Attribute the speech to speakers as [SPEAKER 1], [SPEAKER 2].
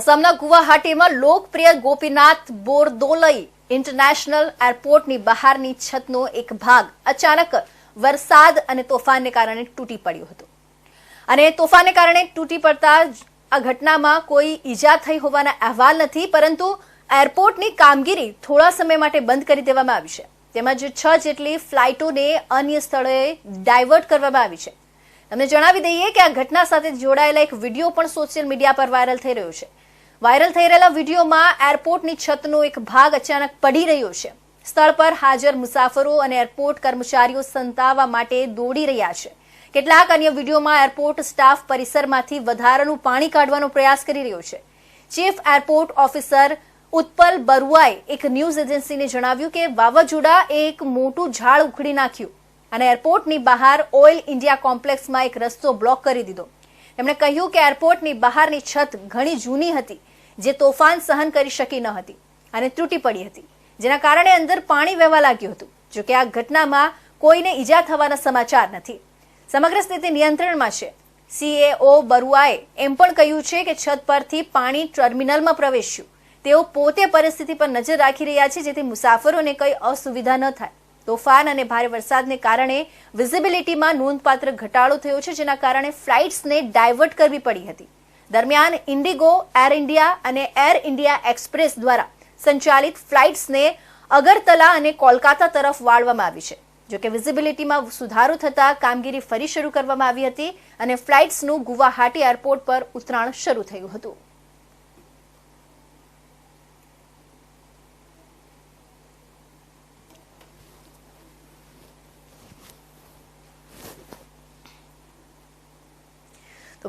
[SPEAKER 1] આસામના ગુવાહાટીમાં લોકપ્રિય ગોપીનાથ બોરદોલઈ ઇન્ટરનેશનલ એરપોર્ટની બહારની છતનો એક ભાગ અચાનક વરસાદ અને તોફાનને કારણે તૂટી પડ્યો હતો. અને તોફાનને કારણે તૂટી પડતા આ ઘટનામાં કોઈ ઈજા થઈ હોવાના અહેવાલ નથી, પરંતુ એરપોર્ટની કામગીરી થોડા સમય માટે બંધ કરી દેવામાં આવી છે. તેમજ છ જેટલી ફ્લાઇટોને અન્ય સ્થળોએ ડાયવર્ટ કરવામાં આવી છે. તમને જણાવી દઈએ કે આ ઘટના સાથે જોડાયેલા એક વીડિયો પણ સોશિયલ મીડિયા પર વાયરલ થઈ રહ્યો છે. વાયરલ થઈ રહેલા વિડીયોમાં એરપોર્ટની છતનો એક ભાગ અચાનક પડી રહ્યો છે. સ્થળ પર હાજર મુસાફરો અને એરપોર્ટ કર્મચારીઓ સંતાવવા માટે દોડી રહ્યા છે. કેટલાક અન્ય વિડીયોમાં એરપોર્ટ સ્ટાફ પરિસરમાંથી વધારાનું પાણી કાઢવાનો પ્રયાસ કરી રહ્યો છે. ચીફ એરપોર્ટ ઓફિસર ઉત્પલ બરુઆએ એક ન્યૂઝ એજન્સીને જણાવ્યું કે વાવાઝોડા એક મોટું ઝાડ ઉખડી નાખ્યું અને એરપોર્ટની બહાર ઓઇલ ઇન્ડિયા કોમ્પ્લેક્સમાં એક રસ્તો બ્લોક કરી દીધો. તેમણે કહ્યું કે એરપોર્ટની બહારની છત ઘણી જૂની હતી, જે તોફાન સહન કરી શકી ન હતી અને તૂટી પડી હતી, જેના કારણે અંદર પાણી વહેવા લાગ્યું હતું જોકે આ ઘટનામાં કોઈને ઈજા થવાના સમાચાર નથી. સમગ્ર સ્થિતિ નિયંત્રણમાં છે. સીએઓ બરુઆએ એમ પણ કહ્યું છે કે છત પરથી પાણી ટર્મિનલમાં પ્રવેશ્યું. તેઓ પોતે પરિસ્થિતિ પર નજર રાખી રહ્યા છે જેથી મુસાફરોને કંઈ અસુવિધા ન થાય. તોફાન અને ભારે વરસાદને કારણે વિઝિબિલિટીમાં નોંધપાત્ર ઘટાડો થયો છે, જેના કારણે ફ્લાઇટ્સને ડાયવર્ટ કરવી પડી હતી. દરમિયાન ઇન્ડિગો, એર ઇન્ડિયા અને એર ઇન્ડિયા એક્સપ્રેસ દ્વારા સંચાલિત ફ્લાઇટ્સને અગરતલા અને કોલકાતા તરફ વાળવામાં આવી છે. જોકે વિઝિબિલિટીમાં સુધારો થતાં કામગીરી ફરી શરૂ કરવામાં આવી હતી અને ફ્લાઇટ્સનું ગુવાહાટી એરપોર્ટ પર ઉતરાણ શરૂ થયું હતું.